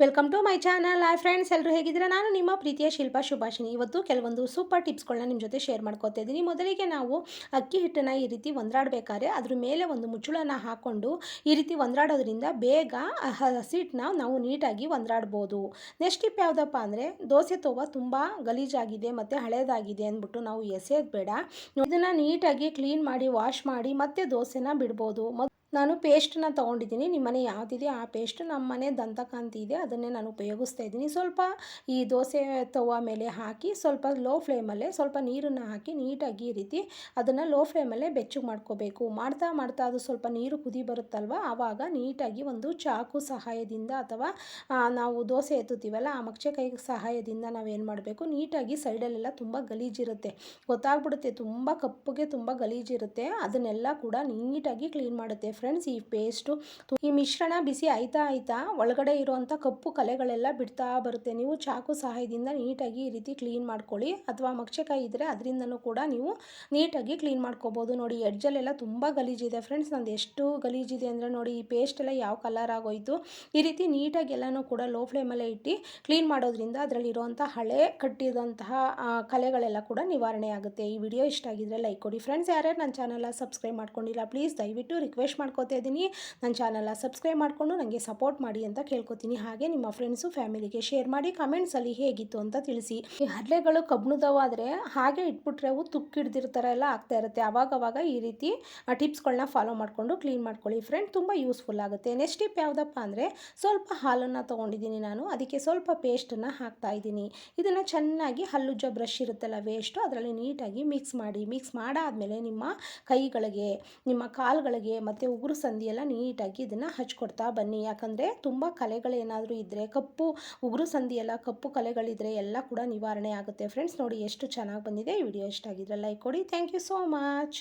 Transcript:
Welcome to my channel hi friends ಎಲ್ಲರೂ ಹೇಗಿದ್ದೀರಾ? ನಾನು ನಿಮ್ಮ ಪ್ರೀತಿಯ ಶಿಲ್ಪಾ ಶುಭಾಷಿನಿ ಇವತ್ತು ಕೆಲವೊಂದು ಸೂಪರ್ ಟಿಪ್ಸ್ಗಳನ್ನ ನಿಮ್ಮ ಜೊತೆ ಶೇರ್ ಮಾಡ್ಕೋತಾ ಇದ್ದೀನಿ. ಮೊದಲಿಗೆ ನಾವು ಅಕ್ಕಿ ಹಿಟ್ಟನ್ನು ಈ ರೀತಿ ಒಂದ್ರಾಡಬೇಕಾದ್ರೆ ಅದ್ರ ಮೇಲೆ ಒಂದು ಮುಚ್ಚಳನ ಹಾಕ್ಕೊಂಡು ಈ ರೀತಿ ಒಂದ್ರಾಡೋದ್ರಿಂದ ಬೇಗ ಹಸಿಟ್ಟನ್ನ ನಾವು ನೀಟಾಗಿ ಒಂದ್ರಾಡ್ಬೋದು. ನೆಕ್ಸ್ಟ್ ಟಿಪ್ ಯಾವುದಪ್ಪ ಅಂದರೆ ದೋಸೆ ತೋವ ತುಂಬ ಗಲೀಜಾಗಿದೆ ಮತ್ತು ಹಳೇದಾಗಿದೆ ಅಂದ್ಬಿಟ್ಟು ನಾವು ಎಸೆಯೋದು ಬೇಡ. ಇದನ್ನು ನೀಟಾಗಿ ಕ್ಲೀನ್ ಮಾಡಿ ವಾಶ್ ಮಾಡಿ ಮತ್ತೆ ದೋಸೆನ ಬಿಡ್ಬೋದು. ನಾನು ಪೇಸ್ಟನ್ನ ತೊಗೊಂಡಿದ್ದೀನಿ. ನಿಮ್ಮ ಮನೆ ಯಾವುದಿದೆ ಆ ಪೇಸ್ಟ್? ನಮ್ಮ ಮನೆ ದಂತಕಾಂತಿ ಇದೆ. ಅದನ್ನೇ ನಾನು ಉಪಯೋಗಿಸ್ತಾ ಇದ್ದೀನಿ. ಸ್ವಲ್ಪ ಈ ದೋಸೆ ತವ ಮೇಲೆ ಹಾಕಿ, ಸ್ವಲ್ಪ ಲೋ ಫ್ಲೇಮಲ್ಲೇ ಸ್ವಲ್ಪ ನೀರನ್ನು ಹಾಕಿ ನೀಟಾಗಿ ಈ ರೀತಿ ಅದನ್ನು ಲೋ ಫ್ಲೇಮಲ್ಲೇ ಬೆಚ್ಚಗೆ ಮಾಡ್ಕೋಬೇಕು. ಮಾಡ್ತಾ ಮಾಡ್ತಾ ಅದು ಸ್ವಲ್ಪ ನೀರು ಕುದಿ ಬರುತ್ತಲ್ವ? ಆವಾಗ ನೀಟಾಗಿ ಒಂದು ಚಾಕು ಸಹಾಯದಿಂದ ಅಥವಾ ನಾವು ದೋಸೆ ಎತ್ತುತ್ತೀವಲ್ಲ, ಆ ಮಕ್ಷೆ ಕೈ ಸಹಾಯದಿಂದ ನಾವೇನು ಮಾಡಬೇಕು? ನೀಟಾಗಿ ಸೈಡಲ್ಲೆಲ್ಲ ತುಂಬ ಗಲೀಜಿರುತ್ತೆ. ಗೊತ್ತಾಗ್ಬಿಡುತ್ತೆ. ತುಂಬ ಕಪ್ಪುಗೆ ತುಂಬ ಗಲೀಜಿರುತ್ತೆ. ಅದನ್ನೆಲ್ಲ ಕೂಡ ನೀಟಾಗಿ ಕ್ಲೀನ್ ಮಾಡುತ್ತೆ. ಫ್ರೆಂಡ್ಸ್ ಈ ಪೇಸ್ಟು ಈ ಮಿಶ್ರಣ ಬಿಸಿ ಆಯ್ತಾ ಆಯ್ತಾ ಒಳಗಡೆ ಇರುವಂಥ ಕಪ್ಪು ಕಲೆಗಳೆಲ್ಲ ಬಿಡ್ತಾ ಬರುತ್ತೆ. ನೀವು ಚಾಕು ಸಹಾಯದಿಂದ ನೀಟಾಗಿ ಈ ರೀತಿ ಕ್ಲೀನ್ ಮಾಡ್ಕೊಳ್ಳಿ. ಅಥವಾ ಮಕ್ಷಕಾಯಿ ಇದ್ದರೆ ಅದರಿಂದನೂ ಕೂಡ ನೀವು ನೀಟಾಗಿ ಕ್ಲೀನ್ ಮಾಡ್ಕೋಬೋದು. ನೋಡಿ ಎಡ್ಜಲ್ಲೆಲ್ಲ ತುಂಬ ಗಲೀಜಿದೆ ಫ್ರೆಂಡ್ಸ್ ನಂದು ಎಷ್ಟು ಗಲೀಜಿದೆ ಅಂದರೆ ನೋಡಿ, ಈ ಪೇಸ್ಟ್ ಎಲ್ಲ ಯಾವ ಕಲರ್ ಆಗೋಯ್ತು. ಈ ರೀತಿ ನೀಟಾಗಿ ಎಲ್ಲನೂ ಕೂಡ ಲೋ ಫ್ಲೇಮಲ್ಲೇ ಇಟ್ಟು ಕ್ಲೀನ್ ಮಾಡೋದ್ರಿಂದ ಅದರಲ್ಲಿರುವಂಥ ಹಳೆ ಕಟ್ಟಿದಂತಹ ಕಲೆಗಳೆಲ್ಲ ಕೂಡ ನಿವಾರಣೆ ಆಗುತ್ತೆ. ಈ ವಿಡಿಯೋ ಇಷ್ಟ ಆಗಿದ್ರೆ ಲೈಕ್ ಕೊಡಿ ಫ್ರೆಂಡ್ಸ್ ಯಾರ್ಯಾರು ನನ್ನ ಚಾನಲ್ ಸಬ್ಸ್ಕ್ರೈಬ್ ಮಾಡ್ಕೊಂಡಿಲ್ಲ ಪ್ಲೀಸ್ ದಯವಿಟ್ಟು ರಿಕ್ವೆಸ್ಟ್ ಮಾಡ್ಕೋತಾ ಇದ್ದೀನಿ. ನನ್ನ ಚಾನಲ್ನ ಸಬ್ಸ್ಕ್ರೈಬ್ ಮಾಡಿಕೊಂಡು ನನಗೆ ಸಪೋರ್ಟ್ ಮಾಡಿ ಅಂತ ಕೇಳ್ಕೊತೀನಿ. ಹಾಗೆ ನಿಮ್ಮ ಫ್ರೆಂಡ್ಸು ಫ್ಯಾಮಿಲಿಗೆ ಶೇರ್ ಮಾಡಿ ಕಮೆಂಟ್ಸಲ್ಲಿ ಹೇಗಿತ್ತು ಅಂತ ತಿಳಿಸಿ. ಈ ಹರಳೆಗಳು ಕಬ್ಣದವಾದರೆ ಹಾಗೆ ಇಟ್ಬಿಟ್ರೆ ಅವು ತುಕ್ಕಿಡ್ದಿರ್ತಾರ ಎಲ್ಲ ಆಗ್ತಾ ಇರುತ್ತೆ. ಅವಾಗವಾಗ ಈ ರೀತಿ ಟಿಪ್ಸ್ಗಳನ್ನ ಫಾಲೋ ಮಾಡಿಕೊಂಡು ಕ್ಲೀನ್ ಮಾಡ್ಕೊಳ್ಳಿ ಫ್ರೆಂಡ್ ತುಂಬ ಯೂಸ್ಫುಲ್ ಆಗುತ್ತೆ. ನೆಕ್ಸ್ಟ್ ಟಿಪ್ ಯಾವುದಪ್ಪ ಅಂದರೆ ಸ್ವಲ್ಪ ಹಾಲನ್ನು ತೊಗೊಂಡಿದ್ದೀನಿ ನಾನು. ಅದಕ್ಕೆ ಸ್ವಲ್ಪ ಪೇಸ್ಟನ್ನು ಹಾಕ್ತಾ ಇದ್ದೀನಿ. ಇದನ್ನು ಚೆನ್ನಾಗಿ ಹಲ್ಲುಜ್ಜ ಬ್ರಷ್ ಇರುತ್ತಲ್ಲ ವೇಸ್ಟು ಅದರಲ್ಲಿ ನೀಟಾಗಿ ಮಿಕ್ಸ್ ಮಾಡಿ. ಮಿಕ್ಸ್ ಮಾಡಾದಮೇಲೆ ನಿಮ್ಮ ಕೈಗಳಿಗೆ, ನಿಮ್ಮ ಕಾಲುಗಳಿಗೆ, ಮತ್ತು ಉಗುರು ಸಂದಿಯೆಲ್ಲ ನೀಟಾಗಿ ಇದನ್ನು ಹಚ್ಕೊಡ್ತಾ ಬನ್ನಿ. ಯಾಕಂದರೆ ತುಂಬ ಕಲೆಗಳೇನಾದರೂ ಇದ್ದರೆ ಕಪ್ಪು ಉಗುರು ಸಂದಿಯೆಲ್ಲ, ಕಪ್ಪು ಕಲೆಗಳಿದ್ರೆ ಎಲ್ಲ ಕೂಡ ನಿವಾರಣೆ ಆಗುತ್ತೆ. ಫ್ರೆಂಡ್ಸ್ ನೋಡಿ ಎಷ್ಟು ಚೆನ್ನಾಗಿ ಬಂದಿದೆ. ಈ ವಿಡಿಯೋ ಇಷ್ಟ ಆಗಿದ್ರೆ ಲೈಕ್ ಕೊಡಿ. Thank you so much